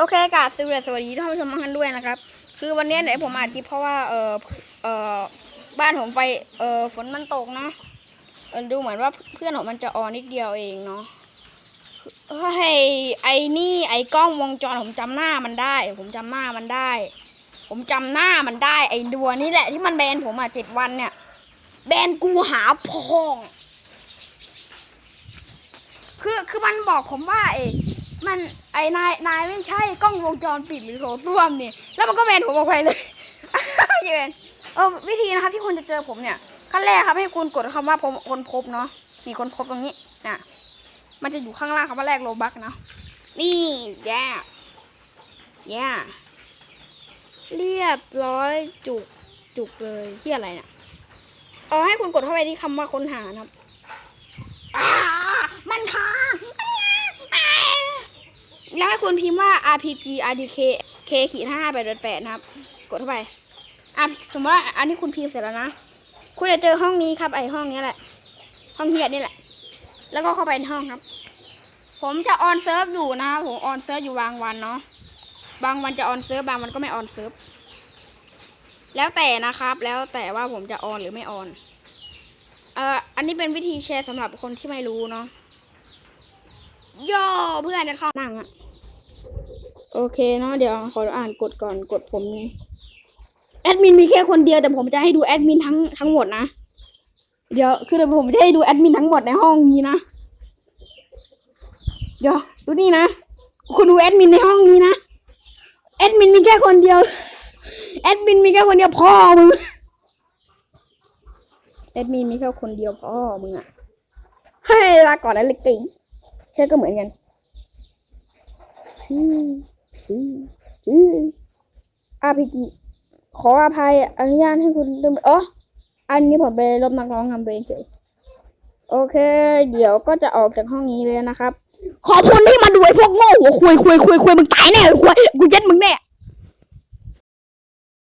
โอเคกราบสวัสดีสวัสดีท่านผู้ชมทุกท่านด้วยนะครับ คือวันนี้เนี่ยผมอัดคลิปเพราะว่าเออเออบ้านผมไฟเออฝนมันตกเนาะดูเหมือนว่าเพื่อนผมมันจะออนนิดเดียวเองเนาะเฮ้ยไอ้นี่ไอ้กล้องวงจรผมจำหน้ามันได้ ผมจำหน้ามันได้ ผมจำหน้ามันได้ ไอ้ดัวนี่แหละที่มันแบนผมอะเจ็ดวันเนี่ย แบนกูหาพอง คือคือมันบอกผมว่าไอ้ มันไอ้นายนายไม่ใช่กล้องวงจรปิดหรือโถส้วมนี่ แล้วมันก็แบนผมออกไปเลยเยนเออวิธีนะครับที่คุณจะเจอผมเนี่ยขั้นแรกครับให้คุณกดคำว่าผมคนพบเนาะนี่คนพบตรงนี้น่ะมันจะอยู่ข้างล่างคำว่าแรกโลบักเนาะนี่แย่แย่เรียบร้อยจุกจุกเลยที่อะไรเนี่ยเออให้คุณกดเข้าไปที่คำว่าค้นหานะครับ อ่ามันค้างอ่าแล้วให้ คุณพิมพ์ว่า RPG RDK K ขีดห้าแปดแปดนะครับ กดเข้าไปอะสมมติว่าอันนี้คุณพิมพ์เสร็จแล้วนะ คุณจะเจอห้องนี้ครับไอห้องนี้แหละ ห้องเฮียนี่แหละ แล้วก็เข้าไปในห้องครับ ผมจะออนเซิร์ฟอยู่นะครับผมออนเซิร์ฟอยู่บางวันเนาะบางวันจะออนเซิร์ฟบางวันก็ไม่ออนเซิร์ฟแล้วแต่นะครับ แล้วแต่ว่าผมจะออนหรือไม่ออนเอ่ออันนี้เป็นวิธีแชร์สำหรับคนที่ไม่รู้เนาะย่อเพื่อนจะเข้านั่งอะ โอเคเนาะเดี๋ยวขออ่านกดก่อนกดผมนี่แอดมินมีแค่คนเดียวแต่ผมจะให้ดูแอดมินทั้งทั้งหมดนะเดี๋ยวคือเดี๋ยวผมจะให้ดูแอดมินทั้งหมดในห้องนี้นะเดี๋ยวดูนี่นะคุณดูแอดมินในห้องนี้นะแอดมินมีแค่คนเดียวแอดมินมีแค่คนเดียวพ่อมึงแอดมินมีแค่คนเดียวพ่อมึงอะให้ลาก่อนนะเล็กกี้ใช่ก็เหมือนกัน ชื่อชื่อชื่อ RPG ขออภัยอนุญาตให้คุณลืมอ๋ออันนี้ผมไปลบนักร้องทำไปเฉยโอเค เดี๋ยวก็จะออกจากห้องนี้เลยนะครับ ขอบคุณที่มาดูไอ้พวกโง่หัวคุยคุยคุยคุยมึงตายแน่คุยกูเจ็ดมึงแน่